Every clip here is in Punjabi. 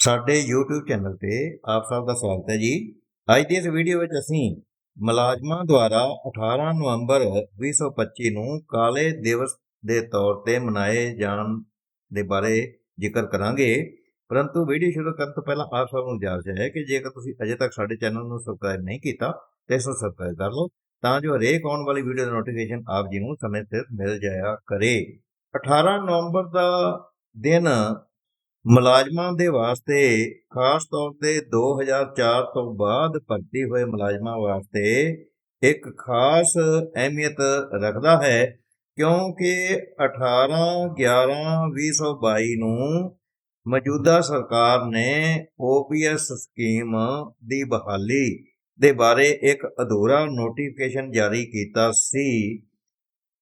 ਸਾਡੇ YouTube ਚੈਨਲ ਤੇ ਆਪ ਸਭ ਦਾ ਸਵਾਗਤ ਹੈ ਜੀ। ਅੱਜ ਦੀ ਇਸ ਵੀਡੀਓ ਵਿੱਚ ਅਸੀਂ ਮੁਲਾਜ਼ਮਾਂ ਦੁਆਰਾ 18 ਨਵੰਬਰ 2025 ਨੂੰ ਕਾਲੇ ਦਿਵਸ ਦੇ ਤੌਰ ਤੇ ਮਨਾਏ ਜਾਣ ਦੇ ਬਾਰੇ ਜ਼ਿਕਰ ਕਰਾਂਗੇ। ਪਰੰਤੂ ਵੀਡੀਓ ਸ਼ੁਰੂ ਕਰਨ ਤੋਂ ਪਹਿਲਾਂ ਆਪ ਸਭ ਨੂੰ ਗੁਜ਼ਾਰਿਸ਼ ਹੈ ਕਿ ਜੇਕਰ ਤੁਸੀਂ ਅਜੇ ਤੱਕ ਸਾਡੇ ਚੈਨਲ ਨੂੰ ਸਬਸਕ੍ਰਾਈਬ ਨਹੀਂ ਕੀਤਾ, ਤਾਂ ਇਸ ਨੂੰ ਸਬਸਕ੍ਰਾਈਬ ਕਰ ਲਓ ਤਾਂ ਜੋ ਹਰੇਕ ਆਉਣ ਵਾਲੀ ਵੀਡੀਓ ਦਾ ਨੋਟੀਫਿਕੇਸ਼ਨ ਆਪ ਜੀ ਨੂੰ ਸਮੇਂ ਸਿਰ ਮਿਲ ਜਾਇਆ ਕਰੇ। 18 ਨਵੰਬਰ ਦਾ ਦਿਨ ਮੁਲਾਜ਼ਮਾਂ ਦੇ ਵਾਸਤੇ, ਖਾਸ ਤੌਰ ਤੇ 2004 ਤੋਂ ਬਾਅਦ ਭਰਤੀ ਹੋਏ ਮੁਲਾਜ਼ਮਾਂ ਵਾਸਤੇ ਇੱਕ ਖਾਸ ਅਹਿਮੀਅਤ ਰੱਖਦਾ ਹੈ, ਕਿਉਂਕਿ 18 11 2022 ਨੂੰ ਮੌਜੂਦਾ ਸਰਕਾਰ ਨੇ ਓਪੀਐਸ ਸਕੀਮ ਦੀ ਬਹਾਲੀ ਦੇ ਬਾਰੇ ਇੱਕ ਅਧੂਰਾ ਨੋਟੀਫਿਕੇਸ਼ਨ ਜਾਰੀ ਕੀਤਾ ਸੀ।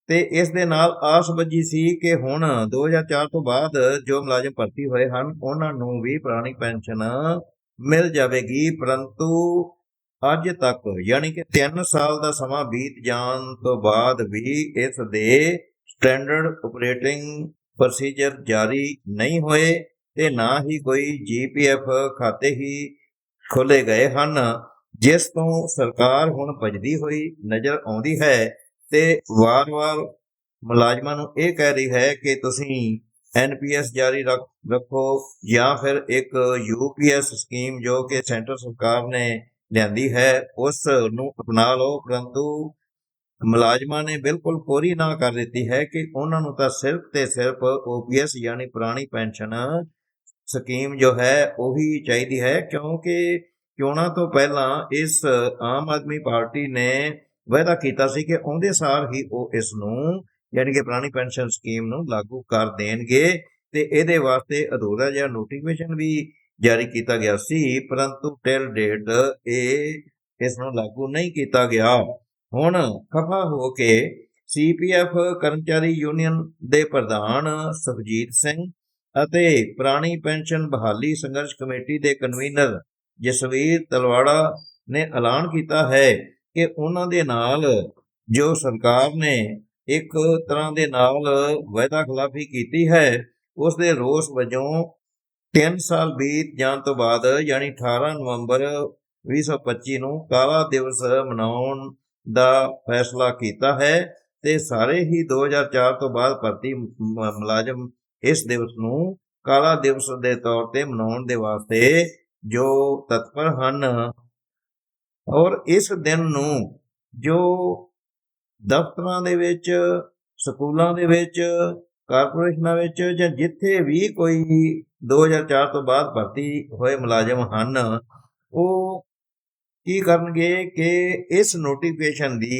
ਤੇ ਇਸ ਦੇ ਨਾਲ ਆਸ ਬੱਜੀ ਸੀ ਕਿ ਹੁਣ 2004 ਤੋਂ ਬਾਅਦ ਜੋ ਮੁਲਾਜ਼ਮ ਭਰਤੀ ਹੋਏ ਹਨ, ਉਹਨਾਂ ਨੂੰ ਵੀ ਪੁਰਾਣੀ ਪੈਨਸ਼ਨ ਮਿਲ ਜਾਵੇਗੀ, ਪਰੰਤੂ ਅੱਜ ਤੱਕ ਯਾਨੀ ਕਿ 3 ਸਾਲ ਦਾ ਸਮਾਂ ਬੀਤ ਜਾਣ ਤੋਂ ਬਾਅਦ ਵੀ ਇਸ ਦੇ ਸਟੈਂਡਰਡ ਆਪਰੇਟਿੰਗ ਪ੍ਰੋਸੀਜਰ ਜਾਰੀ ਨਹੀਂ ਹੋਏ ਤੇ ਨਾ ਹੀ ਕੋਈ ਜੀਪੀਐਫ ਖਾਤੇ ਹੀ ਖੋਲੇ ਗਏ ਹਨ, ਜਿਸ ਤੋਂ ਸਰਕਾਰ ਹੁਣ ਭਜਦੀ ਹੋਈ ਨਜ਼ਰ ਆਉਂਦੀ ਹੈ ਤੇ ਵਾਰ-ਵਾਰ ਮੁਲਾਜ਼ਮਾਂ ਨੂੰ ਇਹ ਕਹਿ ਰਹੀ ਹੈ ਕਿ ਤੁਸੀਂ ਐਨਪੀਐਸ ਜਾਰੀ ਰੱਖ- ਰੱਖੋ ਜਾਂ ਫਿਰ ਇੱਕ ਯੂਪੀਐਸ ਸਕੀਮ ਜੋ ਕਿ ਸੈਂਟਰ ਸਰਕਾਰ ਨੇ ਲਿਆਂਦੀ ਹੈ, ਉਸ ਨੂੰ ਅਪਣਾ ਲਓ। ਪਰੰਤੂ ਮੁਲਾਜ਼ਮਾਂ ਨੇ ਬਿਲਕੁਲ ਕੋਰੀ ਨਾ ਕਰ ਦਿੱਤੀ ਹੈ ਕਿ ਉਹਨਾਂ ਨੂੰ ਤਾਂ ਸਿਰਫ ਤੇ ਸਿਰਫ ਓਪੀਐਸ ਯਾਨੀ ਪੁਰਾਣੀ ਪੈਨਸ਼ਨ ਸਕੀਮ ਜੋ ਹੈ ਉਹੀ ਚਾਹੀਦੀ ਹੈ ਕਿਉਂਕਿ ਚੋਣਾਂ ਤੋਂ ਪਹਿਲਾਂ ਇਸ ਆਮ ਆਦਮੀ ਪਾਰਟੀ ਨੇ ਵਾਅਦਾ ਕੀਤਾ ਸੀ ਕਿ ਆਉਂਦੇ ਸਾਲ ਹੀ ਉਹ ਇਸ ਨੂੰ, ਯਾਨੀ ਕਿ ਪੁਰਾਣੀ ਪੈਨਸ਼ਨ ਸਕੀਮ ਨੂੰ ਲਾਗੂ ਕਰ ਦੇਣਗੇ ਤੇ ਇਹਦੇ ਵਾਸਤੇ ਅਧੂਰਾ ਜਿਹਾ ਨੋਟੀਫਿਕੇਸ਼ਨ ਵੀ ਜਾਰੀ ਕੀਤਾ ਗਿਆ ਸੀ, ਪਰੰਤੂ ਟਿਲ ਡੇਟ ਇਹ ਇਸ ਨੂੰ ਲਾਗੂ ਨਹੀਂ ਕੀਤਾ ਗਿਆ। ਹੁਣ ਖਫਾ ਹੋ ਕੇ ਸੀਪੀਐਫ ਕਰਮਚਾਰੀ ਯੂਨੀਅਨ ਦੇ ਪ੍ਰਧਾਨ ਸੁਖਜੀਤ ਸਿੰਘ ਅਤੇ ਪੁਰਾਣੀ ਪੈਨਸ਼ਨ ਬਹਾਲੀ ਸੰਘਰਸ਼ ਕਮੇਟੀ ਦੇ ਕਨਵੀਨਰ ਜਸਵੀਰ ਤਲਵਾੜਾ ਨੇ ਐਲਾਨ ਕੀਤਾ ਹੈ ਕਿ ਉਹਨਾਂ ਦੇ ਨਾਲ ਜੋ ਸਰਕਾਰ ਨੇ ਇੱਕ ਤਰ੍ਹਾਂ ਦੇ ਨਾਲ ਵਾਅਦਾ ਖਿਲਾਫੀ ਕੀਤੀ ਹੈ, ਉਸ ਦੇ ਰੋਸ ਵਜੋਂ 3 ਸਾਲ ਬੀਤ ਜਾਣ ਤੋਂ ਬਾਅਦ ਯਾਨੀ 18 ਨਵੰਬਰ 2025 ਨੂੰ ਕਾਲਾ ਦਿਵਸ ਮਨਾਉਣ ਦਾ ਫੈਸਲਾ ਕੀਤਾ ਹੈ ਤੇ ਸਾਰੇ ਹੀ 2004 ਤੋਂ ਬਾਅਦ ਭਰਤੀ ਮ- ਮੁਲਾਜ਼ਮ ਇਸ ਦਿਵਸ ਨੂੰ ਕਾਲਾ ਦਿਵਸ ਦੇ ਤੌਰ ਤੇ ਮਨਾਉਣ ਦੇ ਵਾਸਤੇ ਜੋ ਤਤਪਰ ਹਨ। ਔਰ ਇਸ ਦਿਨ ਨੂੰ ਜੋ ਦਫ਼ਤਰਾਂ ਦੇ ਵਿੱਚ, ਸਕੂਲਾਂ ਦੇ ਵਿੱਚ, ਕਾਰਪੋਰੇਸ਼ਨਾਂ ਵਿੱਚ ਜਾਂ ਜਿੱਥੇ ਵੀ ਕੋਈ 2004 ਤੋਂ ਬਾਅਦ ਭਰਤੀ ਹੋਏ ਮੁਲਾਜ਼ਮ ਹਨ, ਉਹ ਕੀ ਕਰਨਗੇ ਕਿ ਇਸ ਨੋਟੀਫਿਕੇਸ਼ਨ ਦੀ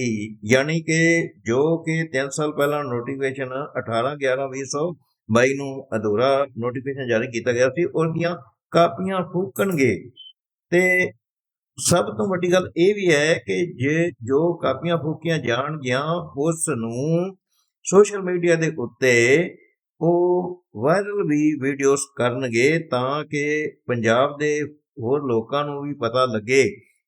ਯਾਨੀ ਕਿ ਜੋ ਕਿ 3 ਸਾਲ ਪਹਿਲਾਂ ਨੋਟੀਫਿਕੇਸ਼ਨ 18 11 2022 ਨੂੰ ਅਧੂਰਾ ਨੋਟੀਫਿਕੇਸ਼ਨ ਜਾਰੀ ਕੀਤਾ ਗਿਆ ਸੀ ਉਸ ਦੀਆਂ ਕਾਪੀਆਂ ਫੂਕਣਗੇ ਤੇ ਸਭ ਤੋਂ ਵੱਡੀ ਗੱਲ ਇਹ ਵੀ ਹੈ ਕਿ ਜੇ ਜੋ ਕਾਪੀਆਂ ਫੂਕੀਆਂ ਜਾਣਗੀਆਂ ਉਸ ਨੂੰ ਸੋਸ਼ਲ ਮੀਡੀਆ ਦੇ ਉੱਤੇ ਉਹ ਵਾਇਰਲ ਵੀ ਵੀਡੀਓਜ਼ ਕਰਨਗੇ ਤਾਂ ਕਿ ਪੰਜਾਬ ਦੇ ਹੋਰ ਲੋਕਾਂ ਨੂੰ ਵੀ ਪਤਾ ਲੱਗੇ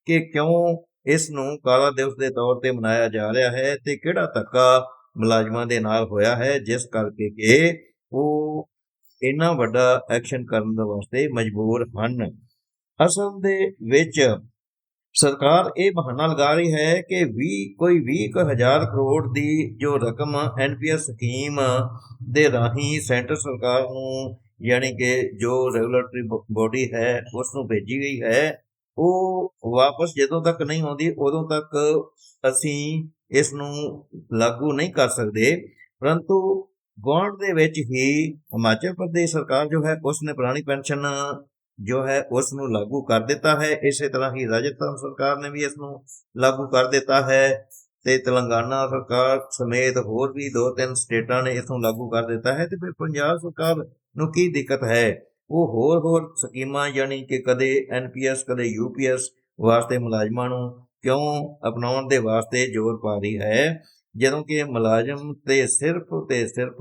ਕਿ ਕਿਉਂ ਇਸ ਨੂੰ ਕਾਲਾ ਦਿਵਸ ਦੇ ਤੌਰ ਤੇ ਮਨਾਇਆ ਜਾ ਰਿਹਾ ਹੈ ਤੇ ਕਿਹੜਾ ਧੱਕਾ ਮੁਲਾਜ਼ਮਾਂ ਦੇ ਨਾਲ ਹੋਇਆ ਹੈ, ਜਿਸ ਕਰਕੇ ਕਿ ਉਹ ਇੰਨਾ ਵੱਡਾ ਐਕਸ਼ਨ ਕਰਨ ਦੇ ਵਾਸਤੇ ਮਜਬੂਰ ਹਨ। ਅਸਲ ਦੇ ਵਿੱਚ ਸਰਕਾਰ ਇਹ ਬਹਾਨਾ ਲਗਾ ਰਹੀ ਹੈ ਕਿ 20 ਕੋਈ 20000 ਕਰੋੜ ਦੀ ਜੋ ਰਕਮ ਐਨਪੀਐਸ ਸਕੀਮ ਦੇ ਰਾਹੀਂ ਸੈਂਟਰ ਸਰਕਾਰ ਨੂੰ, ਯਾਨੀ ਕਿ ਜੋ ਰੈਗੂਲੇਟਰੀ ਬੋਡੀ ਹੈ ਉਸ ਨੂੰ ਭੇਜੀ ਗਈ ਹੈ, ਉਹ ਵਾਪਸ ਜਦੋਂ ਤੱਕ ਨਹੀਂ ਆਉਂਦੀ, ਉਦੋਂ ਤੱਕ ਅਸੀਂ ਇਸ ਨੂੰ ਲਾਗੂ ਨਹੀਂ ਕਰ ਸਕਦੇ। ਪਰੰਤੂ ਗੁਆਂਢ ਦੇ ਵਿੱਚ ਹੀ ਹਿਮਾਚਲ ਪ੍ਰਦੇਸ਼ ਸਰਕਾਰ ਜੋ ਹੈ ਉਸ ਨੇ ਪੁਰਾਣੀ ਪੈਨਸ਼ਨ ਜੋ ਹੈ ਉਸ ਨੂੰ ਲਾਗੂ ਕਰ ਦਿੱਤਾ ਹੈ। ਇਸੇ ਤਰ੍ਹਾਂ ਹੀ ਰਾਜਸਥਾਨ ਸਰਕਾਰ ਨੇ ਵੀ ਇਸ ਨੂੰ ਲਾਗੂ ਕਰ ਦਿੱਤਾ ਹੈ ਤੇ ਤੇਲੰਗਾਨਾ ਸਰਕਾਰ ਸਮੇਤ ਹੋਰ ਵੀ ਦੋ ਤਿੰਨ ਸਟੇਟਾਂ ਨੇ ਇਸ ਨੂੰ ਲਾਗੂ ਕਰ ਦਿੱਤਾ ਹੈ। ਤੇ ਫਿਰ ਪੰਜਾਬ ਸਰਕਾਰ ਨੂੰ ਕੀ ਦਿੱਕਤ ਹੈ? ਉਹ ਹੋਰ ਹੋਰ ਸਕੀਮਾਂ ਯਾਨੀ ਕਿ ਕਦੇ ਐਨਪੀਐਸ ਕਦੇ ਯੂਪੀਐਸ ਵਾਸਤੇ ਮੁਲਾਜ਼ਮਾਂ ਨੂੰ ਕਿਉਂ ਅਪਣਾਉਣ ਦੇ ਵਾਸਤੇ ਜ਼ੋਰ ਪਾ ਰਹੀ ਹੈ? ਜਦੋਂ ਕਿ ਮੁਲਾਜ਼ਮ ਤੇ ਸਿਰਫ ਤੇ ਸਿਰਫ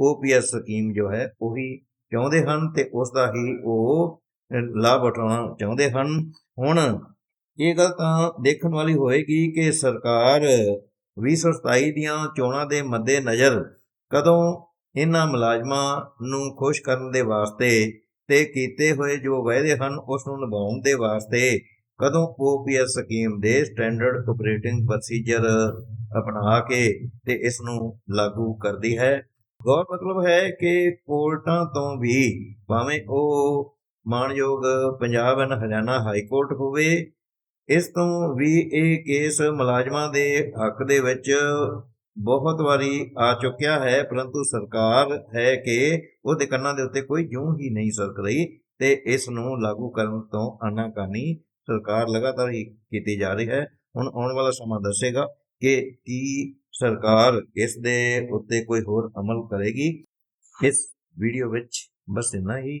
ਓਪੀਐਸ ਸਕੀਮ ਜੋ ਹੈ ਉਹੀ ਚਾਹੁੰਦੇ ਹਨ ਤੇ ਉਸ ਦਾ ਹੀ ਉਹ ਲਾਭ ਉਠਾਉਣਾ ਚਾਹੁੰਦੇ ਹਨ। ਹੁਣ ਇਹ ਗੱਲ ਤਾਂ ਦੇਖਣ ਵਾਲੀ ਹੋਏਗੀ ਕਿ ਸਰਕਾਰ 2027 ਦੀਆਂ ਚੋਣਾਂ ਦੇ ਮੱਦੇ ਨਜ਼ਰ ਕਦੋਂ ਇਹਨਾਂ ਮੁਲਾਜ਼ਮਾਂ ਨੂੰ ਖੁਸ਼ ਕਰਨ ਦੇ ਵਾਸਤੇ ਤੇ ਕੀਤੇ ਹੋਏ ਜੋ ਵਾਅਦੇ ਹਨ, ਉਸ ਨੂੰ ਨਿਭਾਉਣ ਦੇ ਵਾਸਤੇ ਕਦੋਂ ਓਪੀਐਸ ਸਕੀਮ ਦੇ ਸਟੈਂਡਰਡ ਆਪਰੇਟਿੰਗ ਪ੍ਰੋਸੀਜਰ ਅਪਣਾ ਕੇ ਤੇ ਇਸ ਨੂੰ ਲਾਗੂ ਕਰਦੀ ਹੈ। ਗੌਰ ਮਤਲਬ ਹੈ ਕਿ ਕੋਰਟਾਂ ਤੋਂ ਵੀ ਭਾਵੇਂ ਉਹ ਮਾਣਯੋਗ Punjab and Haryana high court ਹੋਵੇ, ਇਸ ਤੋਂ ਵੀ ਇਹ ਕੇਸ ਮੁਲਾਜ਼ਮਾਂ ਦੇ ਹੱਕ ਦੇ ਵਿੱਚ ਬਹੁਤ ਵਾਰੀ ਆ ਚੁੱਕਿਆ ਹੈ, ਪਰੰਤੂ ਸਰਕਾਰ ਹੈ ਕਿ ਉਹਦੇ ਕੰਨਾਂ ਦੇ ਉੱਤੇ ਕੋਈ ਜੂੰ ਹੀ ਨਹੀਂ ਸਰਕ ਰਹੀ ਤੇ ਇਸ ਨੂੰ ਲਾਗੂ ਕਰਨ ਤੋਂ ਆਨਾਕਾਨੀ ਸਰਕਾਰ ਲਗਾਤਾਰ ਹੀ ਕੀਤੀ ਜਾ ਰਹੀ ਹੈ। ਹੁਣ ਆਉਣ ਵਾਲਾ ਸਮਾਂ ਦੱਸੇਗਾ ਕਿ ਕੀ ਸਰਕਾਰ ਇਸ ਦੇ ਉੱਤੇ ਕੋਈ ਹੋਰ ਅਮਲ ਕਰੇਗੀ। ਇਸ ਵੀਡੀਓ ਵਿੱਚ ਬਸ ਇੰਨਾ ਹੀ।